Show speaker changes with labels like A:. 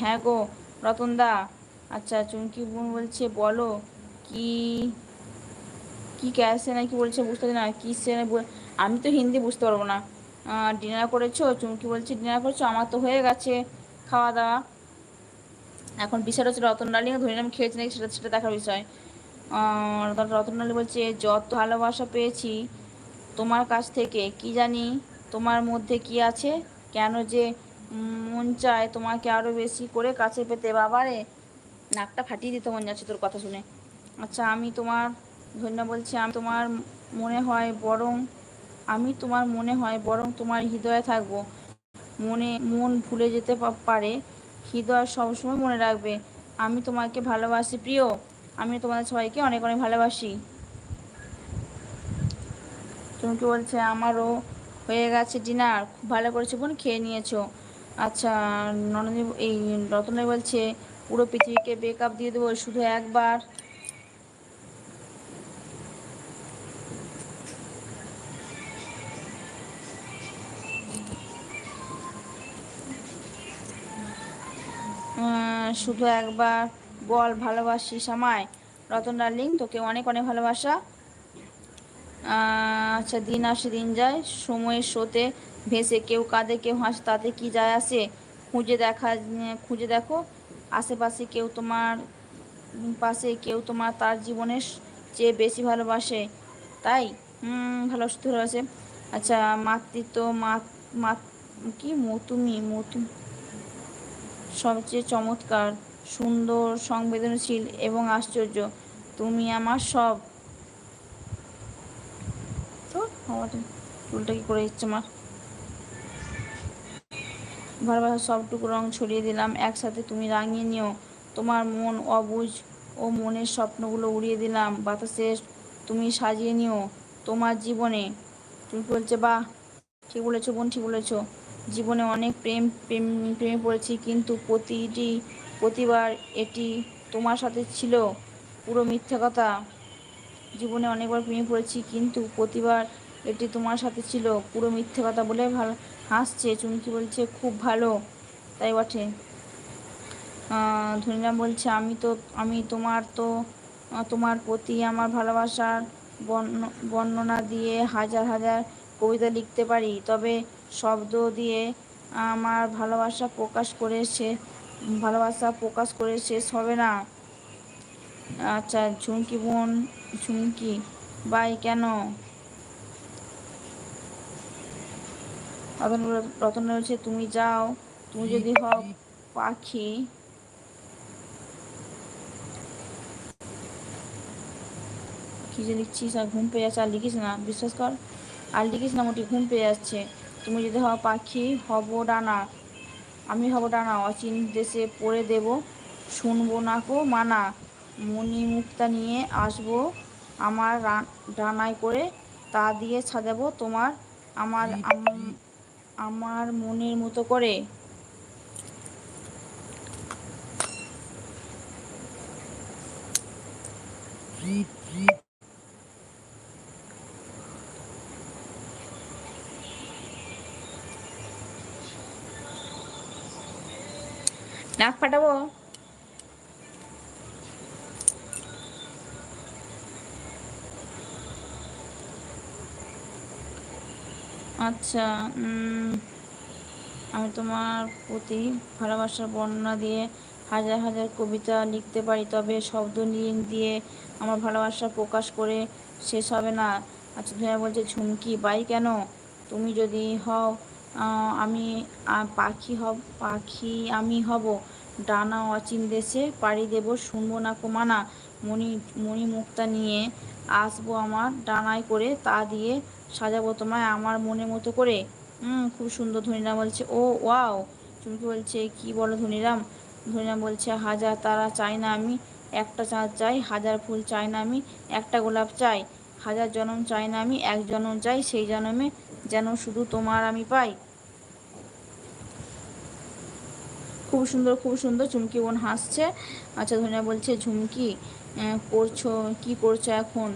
A: হ্যাঁ গো রতনদা আচ্ছা চুমকি বোন বলছে, বলো, কি কি ক্যাসে না কি বলছে বুঝতে না, কি সে আমি তো হিন্দি বুঝতে পারব না। ডিনার করেছ? চুমকি বলছে ডিনার করেছ? আমার তো হয়ে গেছে খাওয়া দাওয়া। এখন বিষয়টা হচ্ছে রতন ডালিং ধরে আমি খেয়েছি নাকি সেটা সেটা দেখার বিষয়। রতন ডালি বলছে, যত ভালোবাসা পেয়েছি তোমার কাছ থেকে, কি জানি তোমার মধ্যে কি আছে? কেন যে মন চায় তোমাকে আরও বেশি করে কাছে পেতে। বাবারে, নাকটা ফাটিয়ে দিতে মন যাচ্ছে তোর কথা শুনে। আচ্ছা আমি তোমার, ধন্য বলছি, আমি তোমার মনে হয় বরং, আমি তোমার মনে হয় বরং তোমার হৃদয়ে থাকব। মনে, মন ভুলে যেতে পারে। হৃদয় সবসময় মনে রাখবে, আমি তোমাকে ভালোবাসি, প্রিয়। আমি তোমাদের সবাইকে অনেক অনেক ভালোবাসি। তুমি কি বলছে, আমারও হয়ে গেছে ডিনার, খুব ভালো করেছে বোন, খেয়ে নিয়েছো। আচ্ছা ননদী এই রতনে বলছে, পুরো পৃথিবীকে ব্রেকআপ দিয়ে দেবো, শুধু একবার। শুধু একবার। বল, ভালোবাসিস আমায়। রতন ডার্লিং তোকে অনেক অনেক ভালোবাসা। আচ্ছা দিন আসে, দিন যায়। সময়ের স্রোতে ভেসে কেউ কাঁদে কেউ হাসে, তাতে কি যায় আসে? খুঁজে দেখা খুঁজে দেখো। আশেপাশে কেউ তোমার পাশে কেউ তোমার তার জীবনের চেয়ে বেশি ভালোবাসে। তাই? হুম ভালোবাসতে ভালোবাসে। আচ্ছা মাতৃত্ব মা কি? মতুমি মতু সবচেয়ে চমৎকার, সুন্দর, সংবেদনশীল এবং আশ্চর্য। তুমি আমার সব। তো চুলটা কি করে দিচ্ছে আমার? ভালোবাসার সবটুকু রং ছড়িয়ে দিলাম। একসাথে তুমি রাঙিয়ে নিও। তোমার মন অবুঝ ও মনের স্বপ্নগুলো উড়িয়ে দিলাম। বাতাসে তুমি সাজিয়ে নিও তোমার জীবনে। তুমি বলছে, বাহ, ঠিক বলেছ বোন, ঠিক বলেছ। জীবনে অনেক প্রেম প্রেম, প্রেমে পড়েছি, কিন্তু প্রতিটি, প্রতিবার এটি তোমার সাথে ছিল পুরো মিথ্যে কথা। জীবনে অনেকবার প্রেমে পড়েছি, কিন্তু প্রতিবার এটি তোমার সাথে ছিল। পুরো মিথ্যে কথা বলে ভালো হাসছে, চুমকি বলছে, খুব ভালো। তাই বটে। ধনীরাম বলছে, আমি তো আমি তোমার তো, তোমার প্রতি আমার ভালোবাসার বর্ণনা দিয়ে হাজার হাজার কবিতা লিখতে পারি। তবে শব্দ দিয়ে আমার ভালোবাসা প্রকাশ করে সে ভালোবাসা প্রকাশ করে শেষ হবে না। আচ্ছা ঝুমকি বোন ঝুমকি বাই কেন? রতন রতন রয়েছে তুমি যাও, তুমি যদি হও পাখি। কি যে লিখছিস আর ঘুম পেয়ে যাচ্ছে। আর লিখিস না, বিশ্বাস কর। আর লিখিস না, মোটি ঘুম পেয়ে যাচ্ছে। তুমি যদি হও পাখি, হব ডানা। আমি হব ডানা, অচিন দেশে পড়ে দেব, শুনব না কো মানা। মণি মুক্তা নিয়ে আসব আমার ডানায় করে, তা দিয়ে সাজাবো তোমার, আমার আমার মনের মতো করে? নাক ফাটাবো? আচ্ছা আমি তোমার প্রতি ভালোবাসার বর্ণনা দিয়ে হাজার হাজার কবিতা লিখতে পারি, তবে শব্দ নিয়ে দিয়ে আমার ভালোবাসা প্রকাশ করে শেষ হবে না। আচ্ছা ধুয়া বলছে, ঝুমকি, বাই কেন? তুমি যদি হও আমি পাখি হব, পাখি আমি হব। ডানা অচিন দেশে পাড়ি দেব, শুনব না কমানা মণি মণি মুক্তা নিয়ে আসব আমার ডানায় করে তা দিয়ে সাজাবো তোমায় আমার মনের মতো করে। হুম খুব সুন্দর ধনীরাম বলছে, ও, ওয়াও। চুমকি বলছে, কি বলো ধনীরাম? ধনীরাম বলছে, হাজার তারা চাই না আমি, একটা চাঁদ চাই, হাজার ফুল চাই না আমি, একটা গোলাপ চাই, হাজার জনম চাই না আমি, এক জনম চাই, সেই জনমে যেন শুধু তোমার আমি পাই। খুব সুন্দর খুব সুন্দর চুমকি বোন হাসছে। আচ্ছা ধনিয়া বলছে, ঝুমকি করছ কি করছ এখন?